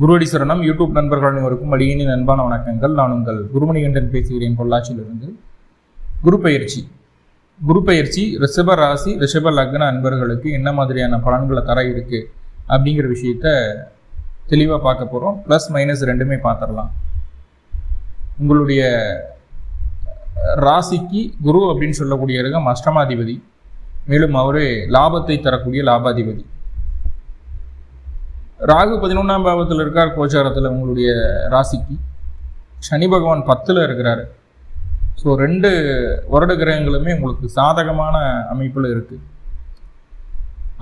குருவடி சரணம். யூடியூப் நண்பர்கள் அனைவருக்கும் அடியேனின் அன்பான வணக்கங்கள். நான் உங்கள் குருமணிகண்டன் பேசுகிறேன் பொள்ளாச்சியிலிருந்து. குரு பயிற்சி. குரு பயிற்சி ரிஷப ராசி ரிஷப லக்ன அன்பர்களுக்கு என்ன மாதிரியான பலன்களை தர இருக்கு அப்படிங்கிற விஷயத்த தெளிவாக பார்க்க போகிறோம் ப்ளஸ் மைனஸ் ரெண்டுமே பார்த்துடலாம். உங்களுடைய ராசிக்கு குரு அப்படின்னு சொல்லக்கூடிய கிரகம் அஷ்டமாதிபதி. மேலும் அவரே லாபத்தை தரக்கூடிய லாபாதிபதி. ராகு பதினொன்றாம் பாவத்தில் இருக்கார் கோச்சாரத்தில் உங்களுடைய ராசிக்கு. சனி பகவான் பத்தில் இருக்கிறாரு. ஸோ ரெண்டு வருட கிரகங்களுமே உங்களுக்கு சாதகமான அமைப்பில் இருக்குது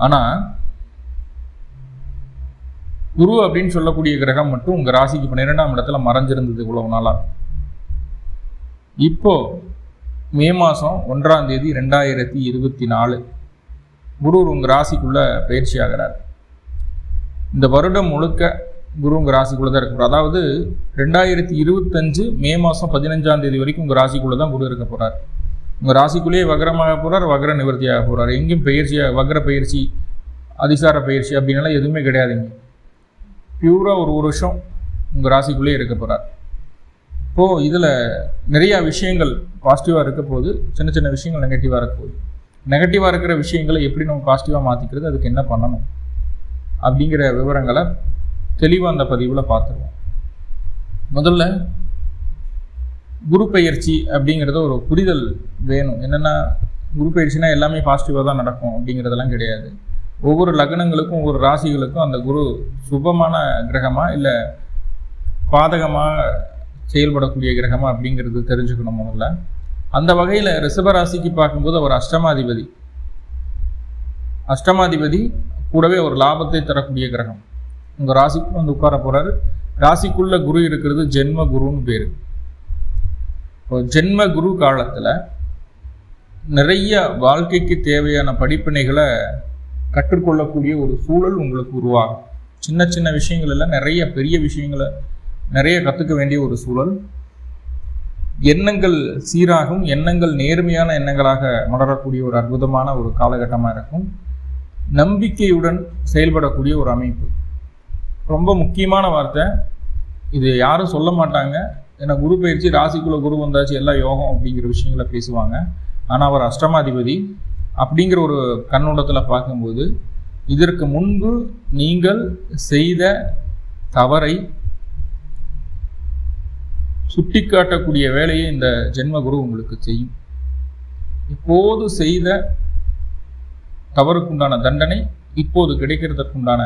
ஆனால் குரு அப்படின்னு சொல்லக்கூடிய கிரகம் மட்டும் உங்கள் ராசிக்கு பன்னிரெண்டாம் இடத்துல மறைஞ்சிருந்தது இவ்வளவு நாளாக இப்போ மே மாதம் ஒன்றாம் தேதி ரெண்டாயிரத்தி இருபத்தி நாலு. குரு உங்கள் ராசிக்குள்ளே பயிற்சி ஆகிறார். இந்த வருடம் முழுக்க குரு உங்கள் ராசிக்குள்ளே தான் இருக்க அதாவது ரெண்டாயிரத்தி இருபத்தஞ்சு மே மாதம் பதினஞ்சாம் தேதி வரைக்கும் உங்கள் ராசிக்குள்ளே தான் குரு இருக்க போகிறார் உங்கள் ராசிக்குள்ளேயே வக்ரமாக போகிறார் வக்ர நிவர்த்தியாக போகிறார் எங்கேயும் பயிற்சியாக வக்ர பயிற்சி அதிசார பயிற்சி அப்படின்னால எதுவுமே கிடையாதுங்க பியூராக ஒரு ஒரு வருஷம் உங்கள் ராசிக்குள்ளேயே இருக்க போகிறார் இப்போது இதில் நிறையா விஷயங்கள் பாசிட்டிவாக இருக்க போது சின்ன சின்ன விஷயங்கள் நெகட்டிவாக இருக்க போகுது. நெகட்டிவாக இருக்கிற விஷயங்களை எப்படி நம்ம பாசிட்டிவாக மாற்றிக்கிறது அதுக்கு என்ன பண்ணணும்? அப்படிங்கிற விவரங்களை தெளிவாக அந்த பதிவில் பார்த்துருவோம். முதல்ல குரு பயிற்சி அப்படிங்கிறத ஒரு புரிதல் வேணும். என்னென்னா குரு பயிற்சினா எல்லாமே பாசிட்டிவாக தான் நடக்கும் அப்படிங்கிறதெல்லாம் கிடையாது. ஒவ்வொரு லக்னங்களுக்கும் ஒவ்வொரு ராசிகளுக்கும் அந்த குரு சுபமான கிரகமா இல்லை பாதகமாக செயல்படக்கூடிய கிரகமா அப்படிங்கிறது தெரிஞ்சுக்கணும் முதல்ல. அந்த வகையில் ரிஷபராசிக்கு பார்க்கும்போது அவர் அஷ்டமாதிபதி. அஷ்டமாதிபதி கூடவே ஒரு லாபத்தை தரக்கூடிய கிரகம். உங்கள் ராசிக்கு வந்து உட்கார போகிறாரு ராசிக்குள்ள குரு இருக்கிறது ஜென்ம குருன்னு பேர். இப்போ ஜென்ம குரு காலத்தில் நிறைய வாழ்க்கைக்கு தேவையான படிப்பினைகளை கற்றுக்கொள்ளக்கூடிய ஒரு சூழல் உங்களுக்கு உருவாகும். சின்ன சின்ன விஷயங்கள் எல்லாம் நிறைய பெரிய விஷயங்களை நிறைய கற்றுக்க வேண்டிய ஒரு சூழல். எண்ணங்கள் சீராகும். எண்ணங்கள் நேர்மையான எண்ணங்களாக மலரக்கூடிய ஒரு அற்புதமான ஒரு காலகட்டமாக இருக்கும். நம்பிக்கையுடன் செயல்படக்கூடிய ஒரு அமைப்பு. ரொம்ப முக்கியமான வார்த்தை. இது யாரும் சொல்ல மாட்டாங்க. ஏன்னா குரு பயிற்சி ராசிக்குள்ள குரு வந்தாச்சு எல்லா யோகம் அப்படிங்கிற விஷயங்களை பேசுவாங்க. ஆனால் அவர் அஷ்டமாதிபதி அப்படிங்கிற ஒரு கண்ணோட்டத்தில் பார்க்கும்போது இதற்கு முன்பு நீங்கள் செய்த தவறை சுட்டிக்காட்டக்கூடிய வேலையை இந்த ஜென்ம குரு உங்களுக்கு செய்யும். இப்போது செய்த தவறுக்குண்டான தண்டனை இப்போது கிடைக்கிறதற்குண்டான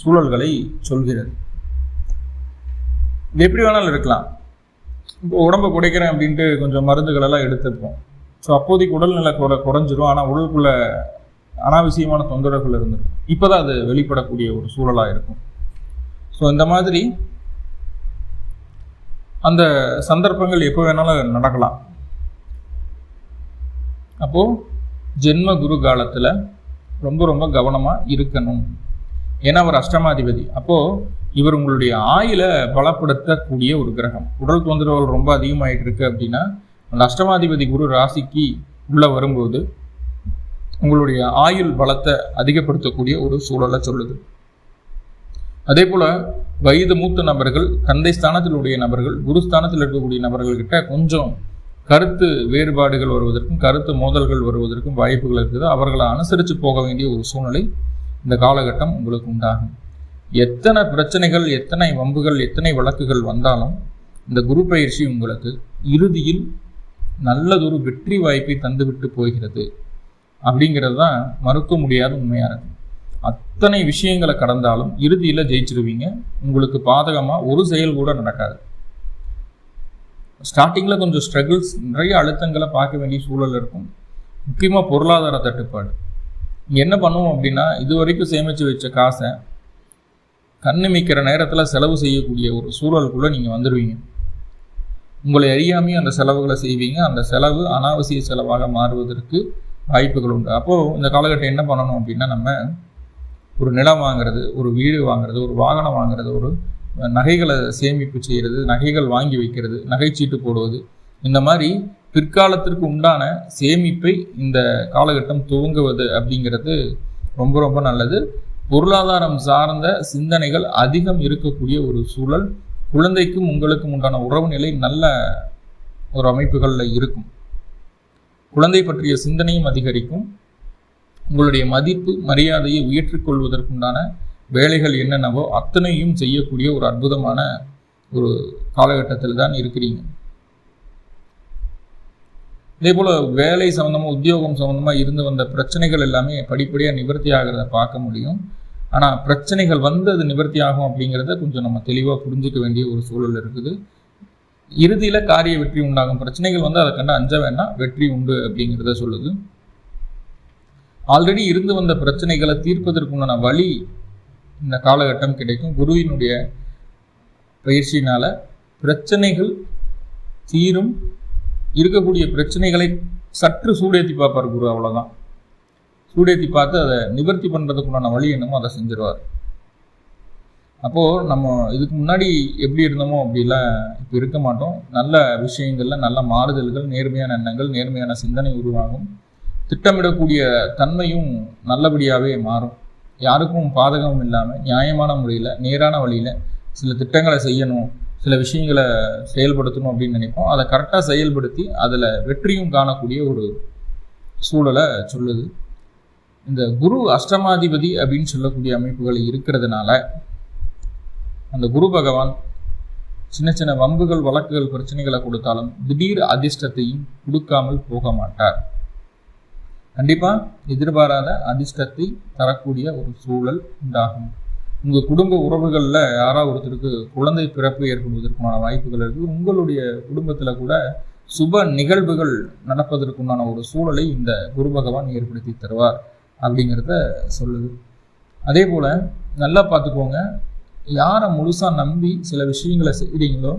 சூழல்களை சொல்கிறது. இது எப்படி வேணாலும் இருக்கலாம். இப்போ உடம்பை குடைக்கிறேன் அப்படின்ட்டு கொஞ்சம் மருந்துகளெல்லாம் எடுத்துப்போம் ஸோ அப்போதைக்கு உடல்நிலை குறை குறைஞ்சிரும். ஆனால் உடலுக்குள்ள அனாவசியமான தொந்தரவுகள் இருந்திருக்கும். இப்போ தான் அது வெளிப்படக்கூடிய ஒரு சூழலாக இருக்கும். ஸோ இந்த மாதிரி அந்த சந்தர்ப்பங்கள் எப்போ வேணாலும் நடக்கலாம். அப்போது ஜென்ம குரு காலத்தில் ரொம்ப ரொம்ப கவனமாக இருக்கணும். ஏன்னா அவர் அஷ்டமாதிபதி. அப்போது இவர் உங்களுடைய ஆயில பலப்படுத்தக்கூடிய ஒரு கிரகம். உடல் தொந்தரவுகள் ரொம்ப அதிகமாயிட்டு இருக்கு அப்படின்னா அந்த அஷ்டமாதிபதி குரு ராசிக்கு உள்ள வரும்போது உங்களுடைய ஆயுள் பலத்தை அதிகப்படுத்தக்கூடிய ஒரு சூழலை சொல்லுது. அதே போல வயது மூத்த நபர்கள் தந்தை ஸ்தானத்தில் உடைய நபர்கள் குருஸ்தானத்தில் இருக்கக்கூடிய நபர்கள்கிட்ட கொஞ்சம் கருத்து வேறுபாடுகள் வருவதற்கும் கருத்து மோதல்கள் வருவதற்கும் வாய்ப்புகள் இருக்குது. அவர்களை அனுசரித்து போக வேண்டிய ஒரு சூழ்நிலை இந்த காலகட்டம் உங்களுக்கு உண்டாகும். எத்தனை பிரச்சனைகள் எத்தனை வம்புகள் எத்தனை வழக்குகள் வந்தாலும் இந்த குரு பயிற்சி உங்களுக்கு இறுதியில் நல்லதொரு வெற்றி வாய்ப்பை தந்துவிட்டு போகிறது அப்படிங்கிறது தான் மறுக்க முடியாத உண்மையாக இருக்கும் அத்தனை விஷயங்களை கடந்தாலும் இறுதியில் ஜெயிச்சிருவீங்க. உங்களுக்கு பாதகமாக ஒரு செயல் கூட நடக்காது. ஸ்டார்டிங்கில் கொஞ்சம் ஸ்ட்ரகிள்ஸ் நிறைய அழுத்தங்களை பார்க்க வேண்டிய சூழல் இருக்கும். முக்கியமாக பொருளாதார தட்டுப்பாடு. என்ன பண்ணுவோம் அப்படின்னா இது வரைக்கும் சேமித்து வச்ச காசை கண் மிக்கிற நேரத்தில் செலவு செய்யக்கூடிய ஒரு சூழலுக்குள்ளே நீங்கள் வந்துடுவீங்க உங்களை அறியாமையும் அந்த செலவுகளை செய்வீங்க. அந்த செலவு அனாவசிய செலவாக மாறுவதற்கு வாய்ப்புகள் உண்டு. அப்போது இந்த காலகட்டம் என்ன பண்ணணும் அப்படின்னா நம்ம ஒரு நிலம் வாங்குறது ஒரு வீடு வாங்குறது ஒரு வாகனம் வாங்குறது ஒரு நகைகளை சேமிப்பு செய்கிறது நகைகள் வாங்கி வைக்கிறது நகைச்சீட்டு போடுவது இந்த மாதிரி பிற்காலத்திற்கு உண்டான சேமிப்பை இந்த காலகட்டம் துவங்குவது அப்படிங்கிறது ரொம்ப ரொம்ப நல்லது. பொருளாதாரம் சார்ந்த சிந்தனைகள் அதிகம் இருக்கக்கூடிய ஒரு சூழல். குழந்தைக்கும் உங்களுக்கும் உண்டான உறவு நிலை நல்ல ஒரு அமைப்புகளில் இருக்கும். குழந்தை பற்றிய சிந்தனையும் அதிகரிக்கும். உங்களுடைய மதிப்பு மரியாதையை உயர்ற்றிக் கொள்வதற்குண்டான வேலைகள் என்னென்னவோ அத்தனையும் செய்யக்கூடிய ஒரு அற்புதமான ஒரு காலகட்டத்தில் தான் இருக்கிறீங்க. இதே போல் வேலை சம்மந்தமாக உத்தியோகம் சம்மந்தமாக இருந்து வந்த பிரச்சனைகள் எல்லாமே படிப்படியாக நிவர்த்தி ஆகிறத பார்க்க முடியும். ஆனால் பிரச்சனைகள் வந்து அது நிவர்த்தி ஆகும் அப்படிங்கிறத கொஞ்சம் நம்ம தெளிவாக புரிஞ்சிக்க வேண்டிய ஒரு சூழல் இருக்குது. இறுதியில் காரிய வெற்றி உண்டாகும். பிரச்சனைகள் வந்து அதை கண்டு அஞ்ச வேண்டாம் வெற்றி உண்டு அப்படிங்கிறத சொல்லுது. ஆல்ரெடி இருந்து வந்த பிரச்சனைகளை தீர்ப்பதற்குண்டான வழி இந்த காலகட்டம் கிடைக்கும். குருவினுடைய பயிற்சியினால பிரச்சனைகள் தீரும். இருக்கக்கூடிய பிரச்சனைகளை சற்று சூடேற்றி பார்ப்பார் குரு அவ்வளோதான் சூடேற்றி பார்த்து அதை நிவர்த்தி பண்ணுறதுக்குண்டான வழி என்னமோ அதை செஞ்சிருவார். அப்போது நம்ம இதுக்கு முன்னாடி எப்படி இருந்தோமோ அப்படிலாம் இப்போ இருக்க மாட்டோம். நல்ல விஷயங்களில் நல்ல மாறுதல்கள் நேர்மையான எண்ணங்கள் நேர்மையான சிந்தனை உருவாகும். திட்டமிடக்கூடிய தன்மையும் நல்லபடியாகவே மாறும். யாருக்கும் பாதகமும் இல்லாமல் நியாயமான முறையில் நேரான வழியில் சில திட்டங்களை செய்யணும் சில விஷயங்களை செயல்படுத்தணும் அப்படின்னு நினைப்போம். அதை கரெக்டாக செயல்படுத்தி அதில் வெற்றியும் காணக்கூடிய ஒரு சூழலை சொல்லுது. இந்த குரு அஷ்டமாதிபதி அப்படின்னு சொல்லக்கூடிய அமைப்புகள் இருக்கிறதுனால அந்த குரு பகவான் சின்ன சின்ன வம்புகள் வழக்குகள் பிரச்சனைகளை கொடுத்தாலும் திடீர் அதிர்ஷ்டத்தையும் கொடுக்காமல் போக மாட்டார். கண்டிப்பாக எதிர்பாராத அதிர்ஷ்டத்தை தரக்கூடிய ஒரு சூழல் உண்டாகும். உங்கள் குடும்ப உறவுகளில் யாராவது ஒருத்தருக்கு குழந்தை பிறப்பு ஏற்படுவதற்குமான வாய்ப்புகள் இருக்குது உங்களுடைய குடும்பத்தில் கூட சுப நிகழ்வுகள் நடப்பதற்குண்டான ஒரு சூழலை இந்த குரு பகவான் ஏற்படுத்தி தருவார் அப்படிங்கிறத சொல்லுது. அதே போல் நல்லா பார்த்துக்கோங்க. யாரை முழுசாக நம்பி சில விஷயங்களை செய்கிறீங்களோ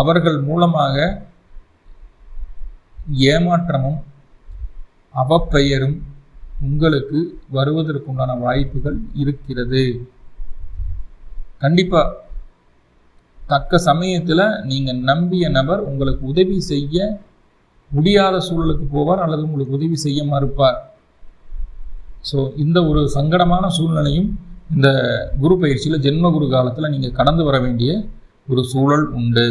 அவர்கள் மூலமாக ஏமாற்றமும் அவப்பெயரும் உங்களுக்கு வருவதற்குண்டான வாய்ப்புகள் இருக்கிறது. கண்டிப்பாக தக்க சமயத்தில் நீங்கள் நம்பிய நபர் உங்களுக்கு உதவி செய்ய முடியாத சூழலுக்கு போவார் அல்லது உங்களுக்கு உதவி செய்ய மறுப்பார் ஸோ இந்த ஒரு சங்கடமான சூழ்நிலையும் இந்த குரு பயிற்சியில் ஜென்ம குரு காலத்தில் நீங்கள் கடந்து வர வேண்டிய ஒரு சூழல் உண்டு.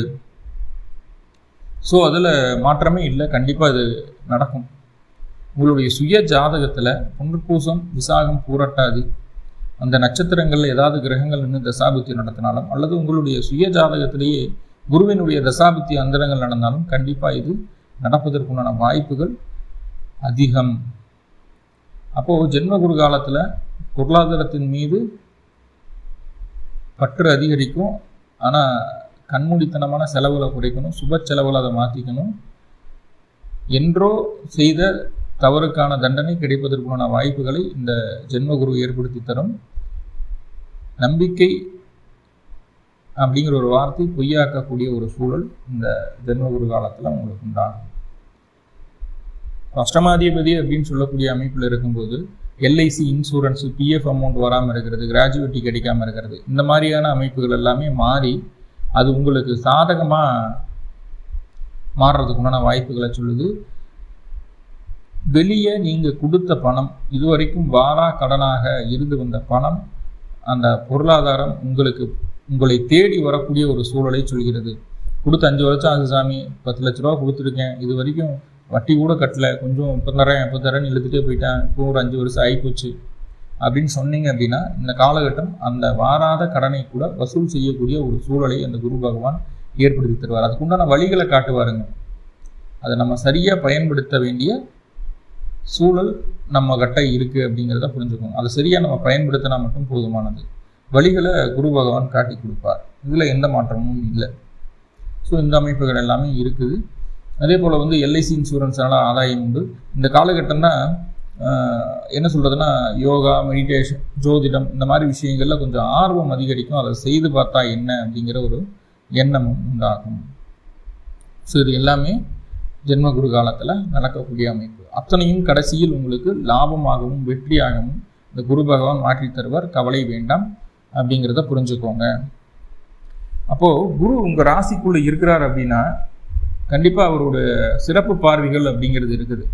ஸோ அதில் மாற்றமே இல்லை. கண்டிப்பாக இது நடக்கும். உங்களுடைய சுய ஜாதகத்தில் புனர்பூசம் விசாகம் பூரட்டாதி அந்த நட்சத்திரங்களில் ஏதாவது கிரகங்கள் நின்று தசாபுத்தி நடத்தினாலும் அல்லது உங்களுடைய சுய ஜாதகத்திலேயே குருவினுடைய தசாபுத்தி அந்தரங்கள் நடந்தாலும் கண்டிப்பாக இது நடப்பதற்குண்டான வாய்ப்புகள் அதிகம். அப்போது ஜென்மகுரு காலத்தில் பொருளாதாரத்தின் மீது பற்று அதிகரிக்கும். ஆனால் கண்மூடித்தனமான செலவுகளை குறைக்கணும் சுப செலவுகளை அதை மாற்றிக்கணும் என்றோ செய்த தவறுக்கான தண்டனை கிடைப்பதற்கான வாய்ப்புகளை இந்த ஜென்மகுரு ஏற்படுத்தி தரும். நம்பிக்கை அப்படிங்கிற ஒரு வார்த்தை பொய்யாக்கக்கூடிய ஒரு சூழல் இந்த ஜென்மகுரு காலத்தில் உங்களுக்கு உண்டாகும். அஷ்டமாதிபதி அப்படின்னு சொல்லக்கூடிய அமைப்பில் இருக்கும்போது எல்ஐசி இன்சூரன்ஸு பிஎஃப் அமௌண்ட் வராமல் இருக்கிறது கிராஜுவேட்டி கிடைக்காமல் இருக்கிறது இந்த மாதிரியான அமைப்புகள் எல்லாமே மாறி அது உங்களுக்கு சாதகமாக மாறுறதுக்குண்டான வாய்ப்புகளை சொல்லுது. வெளியே நீங்கள் கொடுத்த பணம் இதுவரைக்கும் வாரா கடனாக இருந்து வந்த பணம் அந்த பொருளாதாரம் உங்களுக்கு உங்களை தேடி வரக்கூடிய ஒரு சூழலை சொல்கிறது. கொடுத்த அஞ்சு வருஷம் ஆகுது சாமி பத்து லட்ச ரூபா கொடுத்துருக்கேன். இது வரைக்கும் வட்டி கூட கட்டல கொஞ்சம் இப்போ தரேன் இப்போ தரேன்னு இழுத்துட்டே போயிட்டேன். இப்போ ஒரு அஞ்சு வருஷம் ஆகிப்போச்சு அப்படின்னு சொன்னீங்க அப்படின்னா இந்த காலகட்டம் அந்த வாராத கடனை கூட வசூல் செய்யக்கூடிய ஒரு சூழலை அந்த குரு பகவான் ஏற்படுத்தி தருவார். அதுக்குண்டான வழிகளை காட்டுவாருங்க. அதை நம்ம சரியாக பயன்படுத்த வேண்டிய சூழல் நம்ம கிட்ட இருக்குது அப்படிங்கிறத புரிஞ்சுக்கணும். அதை சரியாக நம்ம பயன்படுத்தினா மட்டும் போதுமானது. வழிகளை குரு பகவான் காட்டி கொடுப்பார். இதில் எந்த மாற்றமும் இல்லை. ஸோ இந்த அமைப்புகள் எல்லாமே இருக்குது. அதே போல் வந்து எல்ஐசி இன்சூரன்ஸ்னால ஆதாயம் உண்டு. இந்த காலகட்டம் தான் என்ன சொல்கிறதுனா யோகா மெடிடேஷன் ஜோதிடம் இந்த மாதிரி விஷயங்களில் கொஞ்சம் ஆர்வம் அதிகரிக்கும். அதை செய்து பார்த்தா என்ன அப்படிங்கிற ஒரு எண்ணமும் உண்டாகும். ஸோ இது எல்லாமே ஜென்மகுரு காலத்தில் நடக்கக்கூடிய அமைப்பு. அத்தனையும் கடைசியில் உங்களுக்கு லாபமாகவும் வெற்றியாகவும் இந்த குரு பகவான் மாற்றி தருவார். கவலை வேண்டாம் அப்படிங்கிறத புரிஞ்சுக்கோங்க. அப்போது குரு உங்கள் ராசிக்குள்ளே இருக்கிறார் அப்படின்னா கண்டிப்பாக அவரோட சிறப்பு பார்வைகள் அப்படிங்கிறது இருக்குது.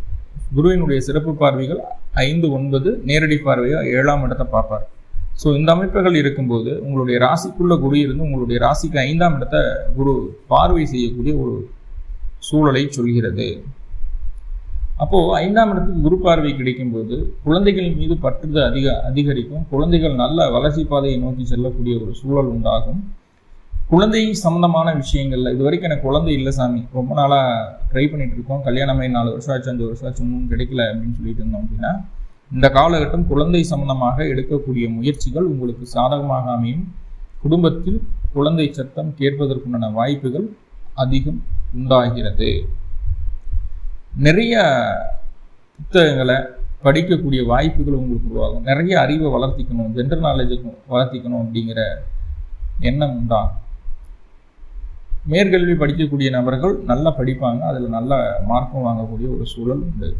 குருவினுடைய சிறப்பு பார்வைகள் ஐந்து ஒன்பது நேரடி பார்வையாக ஏழாம் இடத்தை பார்ப்பார். ஸோ இந்த அமைப்புகள் இருக்கும்போது உங்களுடைய ராசிக்குள்ளே குரு இருந்து உங்களுடைய ராசிக்கு ஐந்தாம் இடத்த குரு பார்வை செய்யக்கூடிய ஒரு சூழலை சொல்கிறது. அப்போ ஐந்தாம் இடத்துக்கு குரு பார்வை கிடைக்கும்போது குழந்தைகள் மீது பற்றுதல் அதிக அதிகரிக்கும். குழந்தைகள் நல்ல வளர்ச்சி பாதையை நோக்கி செல்லக்கூடிய ஒரு சூழல் உண்டாகும். குழந்தை சம்பந்தமான விஷயங்கள்ல இது வரைக்கும் எனக்கு குழந்தை இல்லை சாமி. ரொம்ப நாளா ட்ரை பண்ணிட்டு இருக்கோம். கல்யாணமே நாலு வருஷம் ஆச்சு அஞ்சு வருஷம் ஆச்சு இன்னும் கிடைக்கல அப்படின்னு சொல்லிட்டு இருந்தோம் அப்படின்னா இந்த காலகட்டம் குழந்தை சம்பந்தமாக எடுக்கக்கூடிய முயற்சிகள் உங்களுக்கு சாதகமாக அமையும். குடும்பத்தில் குழந்தை சத்தம் கேட்பதற்குண்டான வாய்ப்புகள் அதிகம். உண்டாகிறது. நிறைய புத்தகங்களை படிக்கக்கூடிய வாய்ப்புகள் உங்களுக்கு உருவாகும். நிறைய அறிவை வளர்த்திக்கணும் ஜென்ரல் நாலேஜுக்கு வளர்த்திக்கணும் அப்படிங்கிற எண்ணம் உண்டாகும். மேற்கல்வி படிக்கக்கூடிய நபர்கள் நல்லா படிப்பாங்க. அதில் நல்ல மார்க்கும் வாங்கக்கூடிய ஒரு சூழல் உண்டு.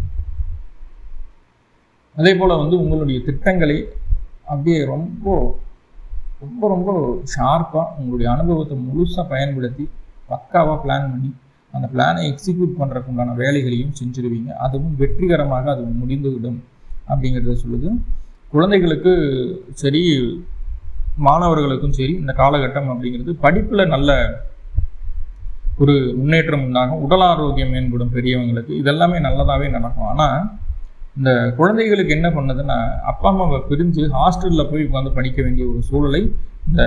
அதே போல் வந்து உங்களுடைய திட்டங்களை அப்படியே ரொம்ப ரொம்ப ரொம்ப ஷார்ப்பாக உங்களுடைய அனுபவத்தை முழுசாக பயன்படுத்தி பக்காவாக பிளான் பண்ணி அந்த பிளானை எக்ஸிக்யூட் பண்ணுறதுக்கு உண்டான வேலைகளையும் செஞ்சுருவீங்க. அதுவும் வெற்றிகரமாக அது முடிந்துவிடும் அப்படிங்கிறத சொல்லுது. குழந்தைகளுக்கு சரி மாணவர்களுக்கும் சரி இந்த காலகட்டம் அப்படிங்கிறது படிப்பில் நல்ல ஒரு முன்னேற்றம் உண்டாகும். உடல் ஆரோக்கியம் மேம்படும் பெரியவங்களுக்கு. இதெல்லாமே நல்லதாகவே நடக்கும். ஆனால் இந்த குழந்தைகளுக்கு என்ன பண்ணுதுன்னா அப்பா அம்மாவை பிரிஞ்சு ஹாஸ்டலில் போய் உட்காந்து படிக்க வேண்டிய ஒரு சூழலை இந்த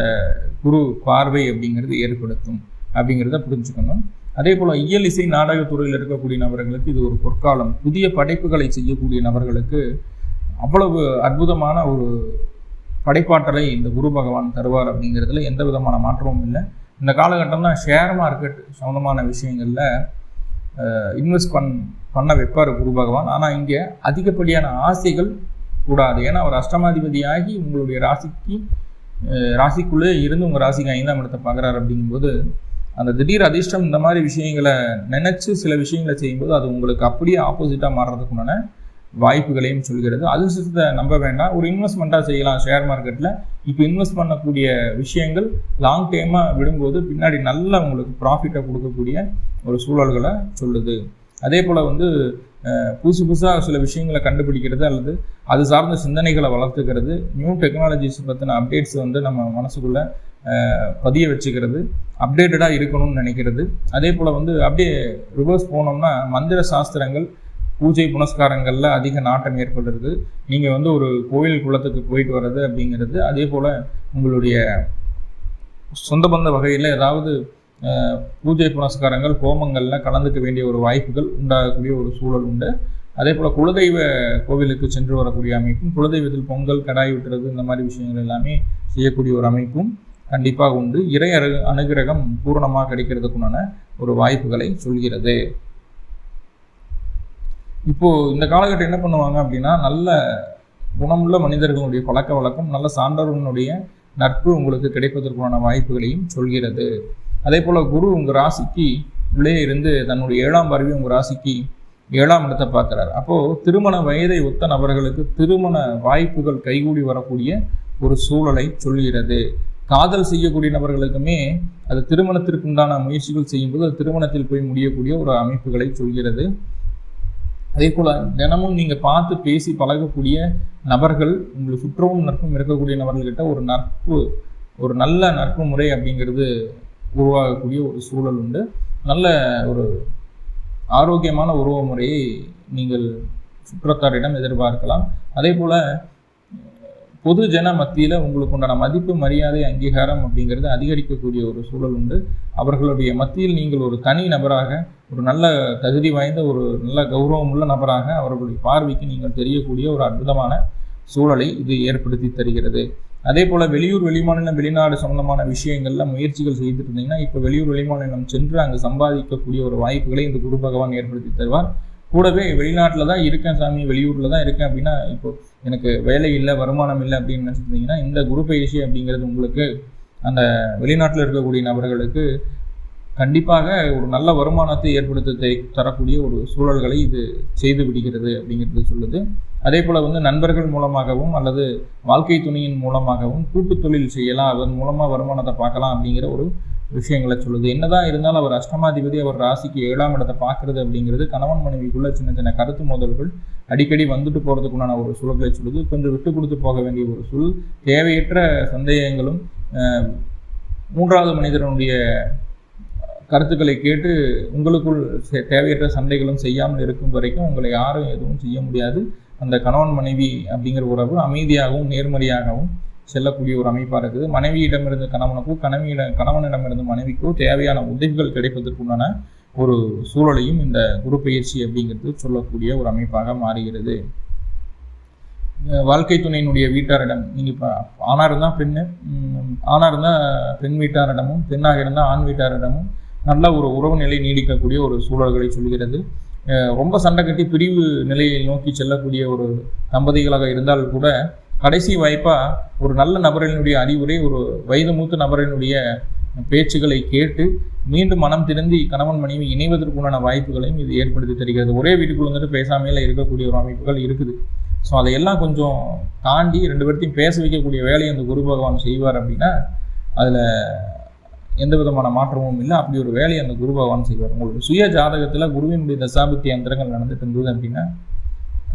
குரு பார்வை அப்படிங்கிறது ஏற்படுத்தும். அப்படிங்கிறத புரிஞ்சுக்கணும். அதே போல் இயல் இசை நாடகத்துறையில் இருக்கக்கூடிய நபர்களுக்கு இது ஒரு பொற்காலம். புதிய படைப்புகளை செய்யக்கூடிய நபர்களுக்கு அவ்வளவு அற்புதமான ஒரு படைப்பாற்றலை இந்த குரு பகவான் தருவார் அப்படிங்கிறதுல எந்த விதமான மாற்றமும் இல்லை. இந்த காலகட்டம் தான் ஷேர் மார்க்கெட் சம்மந்தமான விஷயங்களில் இன்வெஸ்ட் பண் பண்ண வைப்பார் குரு பகவான். ஆனால் இங்கே அதிகப்படியான ஆசைகள் கூடாது. ஏன்னா அவர் அஷ்டமாதிபதியாகி உங்களுடைய ராசிக்கு ராசிக்குள்ளே இருந்து உங்கள் ராசிக்கு ஐந்தாம் இடத்தை பார்க்குறாரு அப்படிங்கும்போது அந்த திடீர் அதிர்ஷ்டம் இந்த மாதிரி விஷயங்களை நினைச்சு சில விஷயங்களை செய்யும்போது அது உங்களுக்கு அப்படியே ஆப்போசிட்டாக மாறுறதுக்குண்டான வாய்ப்புகளையும் சொல்கிறது. அதிர்ஷ்டத்தை நம்ப வேண்டாம். ஒரு இன்வெஸ்ட்மெண்ட்டாக செய்யலாம் ஷேர் மார்க்கெட்டில் இப்போ இன்வெஸ்ட் பண்ணக்கூடிய விஷயங்கள் லாங் டைமாக விடும்போது பின்னாடி நல்ல உங்களுக்கு ப்ராஃபிட்டை கொடுக்கக்கூடிய ஒரு சூழல்களை சொல்லுது. அதே போல் வந்து புதுசு புதுசாக சில விஷயங்களை கண்டுபிடிக்கிறது அல்லது அது சார்ந்த சிந்தனைகளை வளர்த்துக்கிறது. நியூ டெக்னாலஜிஸ் பற்றின அப்டேட்ஸ் வந்து நம்ம மனசுக்குள்ளே பதிய வச்சுக்கிறது அப்டேட்டடாக இருக்கணும்னு நினைக்கிறது. அதே போல் வந்து அப்படியே ரிவர்ஸ் போனோம்னா மந்திர சாஸ்திரங்கள் பூஜை புனஸ்காரங்களில் அதிக நாட்டம் ஏற்படுறது. நீங்கள் வந்து ஒரு கோயில் குளத்துக்கு போயிட்டு வர்றது அப்படிங்கிறது. அதே போல் உங்களுடைய சொந்த பந்த வகையில் ஏதாவது பூஜை புனஸ்காரங்கள் ஹோமங்களில் கலந்துக்க வேண்டிய ஒரு வாய்ப்புகள் உண்டாகக்கூடிய ஒரு சூழல் உண்டு. அதே போல் குலதெய்வ கோவிலுக்கு சென்று வரக்கூடிய அமைப்பும் குலதெய்வத்தில் பொங்கல் கடாய் விட்டுறது இந்த மாதிரி விஷயங்கள் எல்லாமே செய்யக்கூடிய ஒரு அமைப்பும் கண்டிப்பாக உண்டு. இறை அரு அனுகிரகம் பூரணமாக கிடைக்கிறதுக்குண்டான ஒரு வாய்ப்புகளை சொல்கிறது. இப்போ இந்த காலகட்டம் என்ன பண்ணுவாங்க அப்படின்னா நல்ல குணமுள்ள மனிதர்களுடைய பழக்க வழக்கம் நல்ல சான்றவர்களுடைய நட்பு உங்களுக்கு கிடைப்பதற்கான வாய்ப்புகளையும் சொல்கிறது. அதே போல் குரு உங்கள் ராசிக்கு உள்ளே இருந்து தன்னுடைய ஏழாம் பார்வை உங்கள் ராசிக்கு ஏழாம் இடத்தை பார்க்குறாரு. அப்போது திருமண வயதை ஒத்த நபர்களுக்கு திருமண வாய்ப்புகள் கைகூடி வரக்கூடிய ஒரு சூழலை சொல்கிறது. காதல் செய்யக்கூடிய நபர்களுக்குமே அது திருமணத்திற்கு உண்டான முயற்சிகள் செய்யும்போது அது திருமணத்தில் போய் முடியக்கூடிய ஒரு அமைப்புகளை சொல்கிறது. அதே போல் தினமும் நீங்கள் பார்த்து பேசி பழகக்கூடிய நபர்கள் உங்களுக்கு சுற்றவும் நட்பும் இருக்கக்கூடிய நபர்கள்கிட்ட ஒரு நட்பு ஒரு நல்ல நட்பு முறை அப்படிங்கிறது உருவாகக்கூடிய ஒரு சூழல் உண்டு. நல்ல ஒரு ஆரோக்கியமான உறவு முறையை நீங்கள் சுற்றத்தாரிடம் எதிர்பார்க்கலாம். அதே போல் பொது ஜன மத்தியில் உங்களுக்கு உண்டான மதிப்பு மரியாதை அங்கீகாரம் அப்படிங்கிறது அதிகரிக்கக்கூடிய ஒரு சூழல் உண்டு. அவர்களுடைய மத்தியில் நீங்கள் ஒரு தனி நபராக ஒரு நல்ல தகுதி வாய்ந்த ஒரு நல்ல கௌரவமுள்ள நபராக அவர்களுடைய பார்வைக்கு நீங்கள் தெரியக்கூடிய ஒரு அற்புதமான சூழலை இது ஏற்படுத்தி தருகிறது. அதே போல் வெளியூர் வெளிமாநிலம் வெளிநாடு சம்பந்தமான விஷயங்களில் முயற்சிகள் செய்துட்டு இருந்தீங்கன்னா இப்போ வெளியூர் வெளிமாநிலம் சென்று அங்கு சம்பாதிக்கக்கூடிய ஒரு வாய்ப்புகளை இந்த குரு பகவான் ஏற்படுத்தி தருவார். கூடவே வெளிநாட்டில் தான் இருக்கேன் சாமி வெளியூரில் தான் இருக்கேன் அப்படின்னா இப்போ எனக்கு வேலை இல்லை வருமானம் இல்லை அப்படின்னு நினச்சிருந்தீங்கன்னா இந்த குரு பயிற்சி அப்படிங்கிறது உங்களுக்கு அந்த வெளிநாட்டில் இருக்கக்கூடிய நபர்களுக்கு கண்டிப்பாக ஒரு நல்ல வருமானத்தை ஏற்படுத்த தரக்கூடிய ஒரு சூழல்களை இது செய்து விடுகிறது அப்படிங்கிறது சொல்லுது. அதே போல் வந்து நண்பர்கள் மூலமாகவும் அல்லது வாழ்க்கை துணையின் மூலமாகவும் கூட்டு தொழில் செய்யலாம். அதன் மூலமாக வருமானத்தை பார்க்கலாம் அப்படிங்கிற ஒரு விஷயங்களை சொல்லுது. என்னதான் இருந்தாலும் அவர் அஷ்டமாதிபதி அவர் ராசிக்கு ஏழாம் இடத்தை பார்க்கறது அப்படிங்கிறது கணவன் மனைவிக்குள்ள சின்ன சின்ன கருத்து மோதல்கள் அடிக்கடி வந்துட்டு போகிறதுக்குண்டான ஒரு சூழல்களை சொல்லுது. கொஞ்சம் விட்டு கொடுத்து போக வேண்டிய ஒரு சொல் தேவையற்ற சந்தேகங்களும் மூன்றாவது மனிதனுடைய கருத்துக்களை கேட்டு உங்களுக்குள் தேவையற்ற சண்டைகளும் செய்யாமல் இருக்கும் வரைக்கும் உங்களை யாரும் எதுவும் செய்ய முடியாது. அந்த கணவன் மனைவி அப்படிங்கிற உறவு அமைதியாகவும் நேர்மறையாகவும் செல்லக்கூடிய ஒரு அமைப்பாக இருக்குது. மனைவியிடமிருந்து கணவனுக்கோ கணவியிட கணவனிடமிருந்து மனைவிக்கோ தேவையான உதவிகள் கிடைப்பதற்குண்டான ஒரு சூழலையும் இந்த குரு பயிற்சி அப்படிங்கிறது சொல்லக்கூடிய ஒரு அமைப்பாக மாறுகிறது. வாழ்க்கை துணையினுடைய வீட்டாரிடம் நீங்கள் இப்போ ஆணாக இருந்தால் பெண்ணு ஆணாக இருந்தால் பெண் வீட்டாரிடமும் பெண்ணாக இருந்தால் ஆண் வீட்டாரிடமும் நல்ல ஒரு உறவு நிலை நீடிக்கக்கூடிய ஒரு சூழல்களை சொல்கிறது. ரொம்ப சண்டை கட்டி பிரிவு நிலையை நோக்கி செல்லக்கூடிய ஒரு தம்பதிகளாக இருந்தால் கூட கடைசி வாய்ப்பாக ஒரு நல்ல நபரினுடைய அறிவுரை ஒரு வயது மூத்த நபரினுடைய பேச்சுகளை கேட்டு மீண்டும் மனம் திருந்தி கணவன் மனைவி இணைவதற்குண்டான வாய்ப்புகளையும் இது ஏற்படுத்தி தருகிறது. ஒரே வீட்டுக்குள்ள வந்துட்டு இருக்கக்கூடிய ஒரு அமைப்புகள் இருக்குது. ஸோ அதையெல்லாம் கொஞ்சம் தாண்டி ரெண்டு பேர்த்தையும் பேச வைக்கக்கூடிய வேலையை அந்த குரு பகவான் செய்வார் அப்படின்னா அதில் எந்த விதமான மாற்றமும் இல்லை. அப்படி ஒரு வேலையை அந்த குரு பகவான் செய்வார். உங்களுக்கு சுய ஜாதகத்தில் குருவினுடைய தசாபுத்தி அந்தரங்கள் நடந்துட்டு இருந்தது அப்படின்னா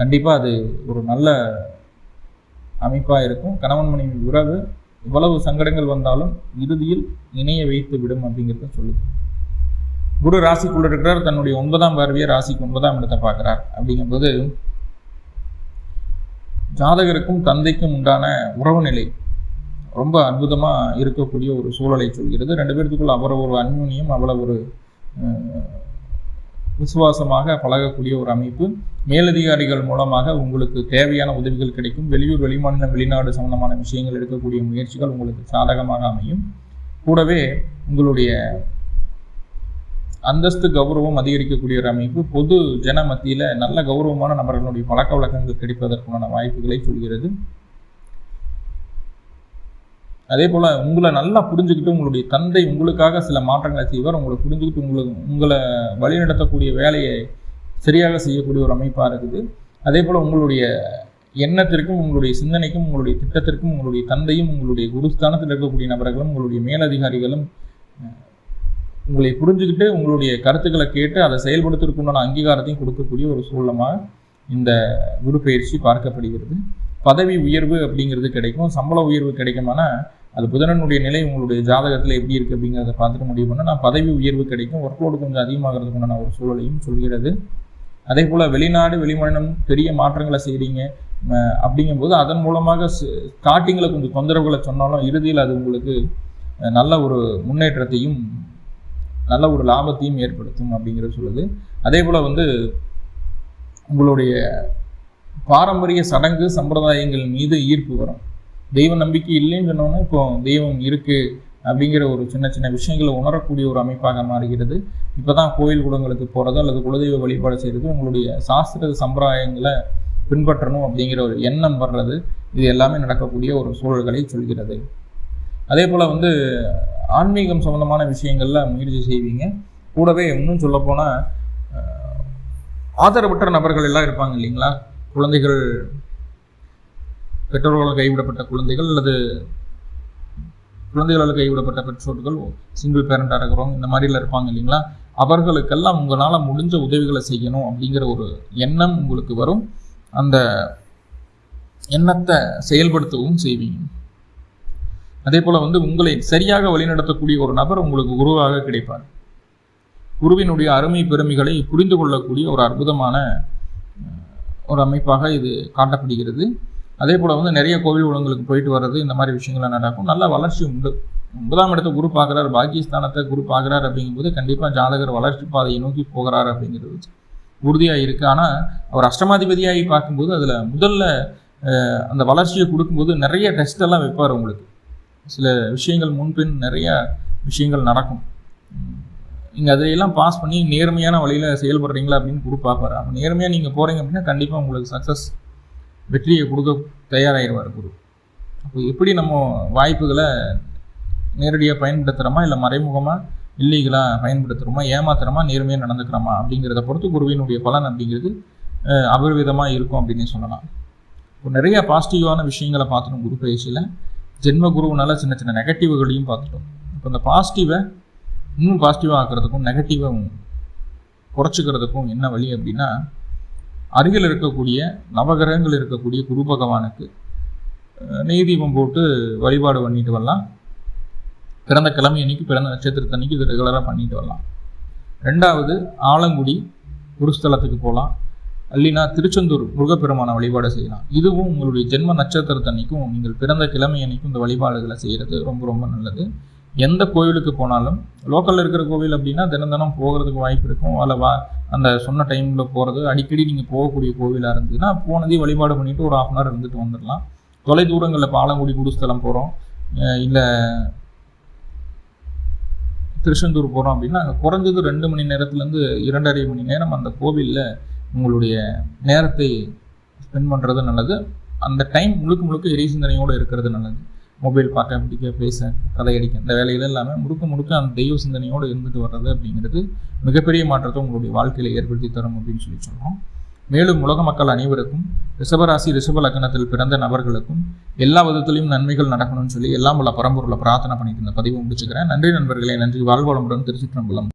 கண்டிப்பாக அது ஒரு நல்ல அமைப்பாக இருக்கும். கணவன் மனைவி உறவு இவ்வளவு சங்கடங்கள் வந்தாலும் இறுதியில் இணைய வைத்து விடும் அப்படிங்கிறத சொல்லுது. குரு ராசிக்குள்ள இருக்கிறார். தன்னுடைய ஒன்பதாம் பார்வையை ராசிக்கு ஒன்பதாம் இடத்தை பார்க்கிறார். அப்படிங்கும்போது ஜாதகருக்கும் தந்தைக்கும் உண்டான உறவு நிலை ரொம்ப அற்புதமா இருக்கக்கூடிய ஒரு சூழலை சொல்கிறது. ரெண்டு பேர்த்துக்குள்ள அவ்வளவு ஒரு அன்யூனியம் அவ்வளவு ஒரு அஹ், விசுவாசமாக பழகக்கூடிய ஒரு அமைப்பு. மேலதிகாரிகள் மூலமாக உங்களுக்கு தேவையான உதவிகள் கிடைக்கும். வெளியூர் வெளிமாநிலம் வெளிநாடு சம்பந்தமான விஷயங்கள் எடுக்கக்கூடிய முயற்சிகள் உங்களுக்கு சாதகமாக அமையும். கூடவே உங்களுடைய அந்தஸ்து கௌரவம் அதிகரிக்கக்கூடிய ஒரு அமைப்பு. பொது ஜன மத்தியில் நல்ல கௌரவமான நபர்களுடைய பழக்க வழக்கங்கள் கிடைப்பதற்குண்டான வாய்ப்புகளை சொல்கிறது. அதே போல் உங்களை நல்லா புரிஞ்சுக்கிட்டு உங்களுடைய தந்தை உங்களுக்காக சில மாற்றங்களை செய்வார். உங்களை புரிஞ்சுக்கிட்டு உங்களுக்கு உங்களை வழிநடத்தக்கூடிய வேலையை சரியாக செய்யக்கூடிய ஒரு அமைப்பாக இருக்குது. அதே போல் உங்களுடைய எண்ணத்திற்கும் உங்களுடைய சிந்தனைக்கும் உங்களுடைய திட்டத்திற்கும் உங்களுடைய தந்தையும் உங்களுடைய குருஸ்தானத்தில் இருக்கக்கூடிய நபர்களும் உங்களுடைய மேலதிகாரிகளும் உங்களை புரிஞ்சுக்கிட்டு உங்களுடைய கருத்துக்களை கேட்டு அதை செயல்படுத்துறதுக்குண்டான அங்கீகாரத்தையும் கொடுக்கக்கூடிய ஒரு சூழலமாக இந்த குரு பயிற்சி பார்க்கப்படுகிறது. பதவி உயர்வு அப்படிங்கிறது கிடைக்கும். சம்பள உயர்வு கிடைக்குமானா அது புதனனுடைய நிலை உங்களுடைய ஜாதகத்தில் எப்படி இருக்குது அப்படிங்கிறத பார்த்துட்டு முடிவு பண்ண நான் பதவி உயர்வு கிடைக்கும் ஒர்க்லோடு கொஞ்சம் அதிகமாகிறதுக்குண்டான ஒரு சூழலையும் சொல்கிறது. அதே போல் வெளிநாடு வெளிமாநிலம் பெரிய மாற்றங்களை செய்கிறீங்க அப்படிங்கும்போது அதன் மூலமாக ஸ்டார்டிங்கில் கொஞ்சம் தொந்தரவுகளை சொன்னாலும் இறுதியில் அது உங்களுக்கு நல்ல ஒரு முன்னேற்றத்தையும் நல்ல ஒரு லாபத்தையும் ஏற்படுத்தும் அப்படிங்கிற சொல்லுது. அதே போல் வந்து உங்களுடைய பாரம்பரிய சடங்கு சம்பிரதாயங்கள் மீது ஈர்ப்பு வரும். தெய்வ நம்பிக்கை இல்லைன்னு சொன்னோன்னா இப்போ தெய்வம் இருக்கு அப்படிங்கிற ஒரு சின்ன சின்ன விஷயங்களை உணரக்கூடிய ஒரு அமைப்பாக மாறுகிறது. இப்போதான் கோயில் குடங்களுக்கு போகிறது அல்லது குலதெய்வ வழிபாடு செய்கிறது உங்களுடைய சாஸ்திர சம்பிரதாயங்களை பின்பற்றணும் அப்படிங்கிற ஒரு எண்ணம் வர்றது. இது எல்லாமே நடக்கக்கூடிய ஒரு சூழல்களை சொல்கிறது. அதே போல் வந்து ஆன்மீகம் சம்பந்தமான விஷயங்களில் முயற்சி செய்வீங்க. கூடவே இன்னும் சொல்லப்போனால் ஆதரவற்ற நபர்கள் எல்லாம் இருப்பாங்க இல்லைங்களா? குழந்தைகள் பெற்றோர்களால் கைவிடப்பட்ட குழந்தைகள் அல்லது குழந்தைகளால் கைவிடப்பட்ட பெற்றோர்கள் சிங்கிள் பேரண்டாக இருக்கிறவங்க இந்த மாதிரிலாம் இருப்பாங்க இல்லைங்களா? அவர்களுக்கெல்லாம் உங்களால் முடிஞ்ச உதவிகளை செய்யணும் அப்படிங்கிற ஒரு எண்ணம் உங்களுக்கு வரும். அந்த எண்ணத்தை செயல்படுத்தவும் செய்வீங்க. அதே போல் வந்து உங்களை சரியாக வழிநடத்தக்கூடிய ஒரு நபர் உங்களுக்கு குருவாக கிடைப்பார். குருவினுடைய அருமை பெருமைகளை புரிந்து கொள்ளக்கூடிய ஒரு அற்புதமான ஒரு அமைப்பாக இது காட்டப்படுகிறது. அதே போல் வந்து நிறைய கோவில் உலகங்களுக்கு போயிட்டு வர்றது இந்த மாதிரி விஷயங்கள்லாம் நடக்கும். நல்ல வளர்ச்சி உண்டு. ஒன்பதாம் இடத்தை குரு பார்க்குறாரு பாக்கியஸ்தானத்தை குரு பார்க்குறாரு அப்படிங்கும்போது கண்டிப்பாக ஜாதகர் வளர்ச்சி பாதையை நோக்கி போகிறார் அப்படிங்கிறது உறுதியாக இருக்குது ஆனால் அவர் அஷ்டமாதிபதியாகி பார்க்கும்போது அதில் முதல்ல அந்த வளர்ச்சியை கொடுக்கும்போது நிறைய டெஸ்ட் எல்லாம் வைப்பார் உங்களுக்கு. சில விஷயங்கள் முன்பின் நிறைய விஷயங்கள் நடக்கும். நீங்கள் அதையெல்லாம் பாஸ் பண்ணி நேர்மையான வழியில் செயல்படுறீங்களா அப்படின்னு குரு பார்ப்பார். அப்போ நேர்மையாக நீங்கள் போகிறீங்க அப்படின்னா கண்டிப்பாக உங்களுக்கு சக்ஸஸ் வெற்றியை கொடுக்க தயாராகிடுவார் குரு. அப்போ எப்படி நம்ம வாய்ப்புகளை நேரடியாக பயன்படுத்துகிறோமா இல்லை மறைமுகமாக இல்லீகலாக பயன்படுத்துகிறோமா ஏமாத்துறோமா நேர்மையாக நடந்துக்கிறோமா அப்படிங்கிறத பொறுத்து குருவினுடைய பலன் அப்படிங்கிறது அபரிவிதமாக இருக்கும் அப்படின்னு சொல்லலாம். இப்போ நிறைய பாசிட்டிவான விஷயங்களை பார்த்துட்டோம் குரு பயிற்சியில். ஜென்ம குருவினால சின்ன சின்ன நெகட்டிவ்களையும் பார்த்துட்டோம். இப்போ இந்த பாசிட்டிவை இன்னும் பாசிட்டிவாக ஆக்கிறதுக்கும் நெகட்டிவாக குறைச்சிக்கிறதுக்கும் என்ன வழி அப்படின்னா அருகில் இருக்கக்கூடிய நவகிரகங்கள் இருக்கக்கூடிய குரு பகவானுக்கு நெய் தீபம் போட்டு வழிபாடு பண்ணிட்டு வரலாம். பிறந்த கிழமை அன்னைக்கு பிறந்த நட்சத்திரத்தன்னைக்கு இது ரெகுலராக பண்ணிட்டு வரலாம். ரெண்டாவது ஆலங்குடி குருஸ்தலத்துக்கு போகலாம். அல்லினா திருச்செந்தூர் முருகப்பெருமான வழிபாடு செய்யலாம். இதுவும் உங்களுடைய ஜென்ம நட்சத்திரத்தன்னைக்கும் நீங்கள் பிறந்த கிழமை அன்னைக்கும் இந்த வழிபாடுகளை செய்கிறது ரொம்ப ரொம்ப நல்லது. எந்த கோவிலுக்கு போனாலும் லோக்கலில் இருக்கிற கோவில் அப்படின்னா தினம் தினம் போகிறதுக்கு வாய்ப்பு இருக்கும். அதில் வா அந்த சொன்ன டைமில் போகிறது அடிக்கடி நீங்கள் போகக்கூடிய கோவிலாக இருந்ததுன்னா போனதே வழிபாடு பண்ணிவிட்டு ஒரு ஆஃப் அன் ஹவர் இருந்துட்டு வந்துடலாம். தொலை தூரங்களில் பாலங்குடி குடிஸ்தலம் போகிறோம் இல்லை திருச்செந்தூர் போகிறோம் அப்படின்னா அங்கே குறைஞ்சது ரெண்டு மணி நேரத்துலேருந்து இரண்டரை மணி நேரம் அந்த கோவிலில் உங்களுடைய நேரத்தை ஸ்பெண்ட் பண்ணுறது நல்லது. அந்த டைம் முழுக்க முழுக்க எரி சிந்தனையோடு இருக்கிறது நல்லது. மொபைல் பார்க்க பிடிக்க பேச கதையடிக்க இந்த வேலையில எல்லாமே முழுக்க முழுக்க அந்த தெய்வ சிந்தனையோடு இருந்துட்டு வர்றது அப்படிங்கிறது மிகப்பெரிய மாற்றத்தை உங்களுடைய வாழ்க்கையில் ஏற்படுத்தி தரும் அப்படின்னு சொல்லி சொல்கிறோம் மேலும் உலக மக்கள் அனைவருக்கும் ரிஷபராசி ரிஷப லக்னத்தில் பிறந்த நபர்களுக்கும் எல்லா விதத்திலையும் நன்மைகள் நடக்கணும்னு சொல்லி எல்லாம் உள்ள பரம்பூரில் பிரார்த்தனை பண்ணிட்டு இந்த பதிவு முடிச்சுக்கிறேன். நன்றி நண்பர்களே நன்றி. வாழ்வளமுடன் திருச்சிற்றம்பலம்.